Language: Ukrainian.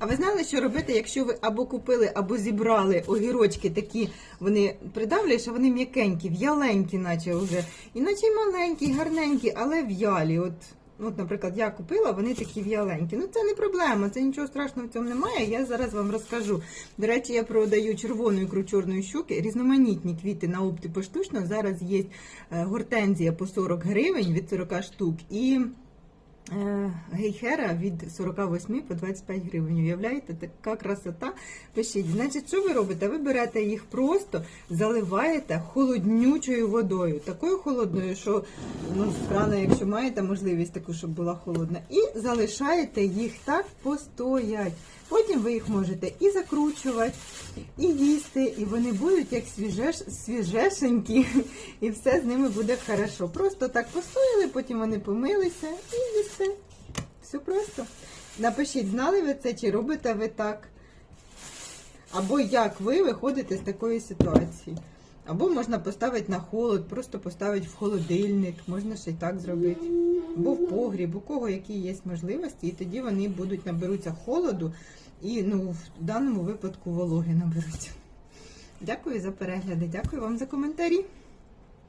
А ви знали, що робити, якщо ви або купили, або зібрали огірочки такі, вони придавлюєш, а вони м'якенькі, в'яленькі, наче вже. Іначе й маленькі, гарненькі, але в'ялі. От, от, наприклад, я купила, вони такі в'яленькі. Ну це не проблема, це нічого страшного в цьому немає. Я зараз вам розкажу. До речі, я продаю червону ікру чорної щуки, різноманітні квіти на опті поштучно. Зараз є е, гортензія по 40 гривень від 40 штук. І Гейхера від 48 по 25 гривень. Уявляєте, така красота. Пишіть. Значить, що ви робите? Ви берете їх просто, заливаєте холоднючою водою. Такою холодною, що ну, з якщо маєте можливість таку, щоб була холодна, і залишаєте їх так постоять. Потім ви їх можете і закручувати, і їсти, і вони будуть як свіжеш, свіжешенькі, і все з ними буде хорошо. Просто так постояли, потім вони помилися і їсте. Все просто. Напишіть, знали ви це, чи робите ви так? Або як ви виходите з такої ситуації. Або можна поставити на холод, просто поставити в холодильник, можна ще й так зробити. Або в погріб, у кого які є можливості, і тоді вони будуть наберуться холоду і ну, в даному випадку вологи наберуться. Дякую за перегляди, дякую вам за коментарі.